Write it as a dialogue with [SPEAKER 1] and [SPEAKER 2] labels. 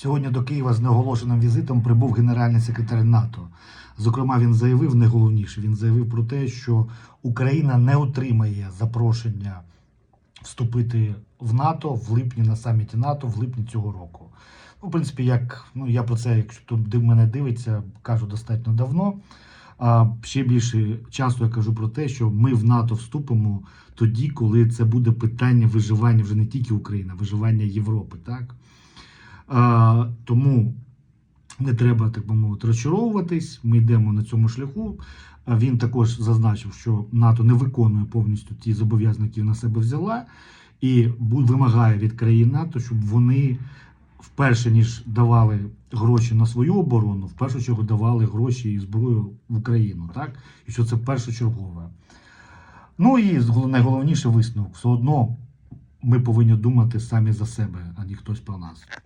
[SPEAKER 1] Сьогодні до Києва з неоголошеним візитом прибув генеральний секретар НАТО. Зокрема, він заявив найголовніше. Він заявив про те, що Україна не отримає запрошення вступити в НАТО в липні на саміті НАТО в липні цього року. Ну, в принципі, як ну я про це, якщо хто мене дивиться, кажу достатньо давно. А ще більше часу я кажу про те, що ми в НАТО вступимо тоді, коли це буде питання виживання вже не тільки України, а виживання Європи. Так? А, тому не треба, так би мовити, розчаровуватись. Ми йдемо на цьому шляху. Він також зазначив, що НАТО не виконує повністю ті зобов'язання, які на себе взяла, і вимагає від країн НАТО, щоб вони вперше ніж давали гроші на свою оборону, в першу чергу давали гроші і зброю в Україну, так? І що це першочергове. Ну і найголовніше висновок: все одно ми повинні думати самі за себе, а не хтось про нас.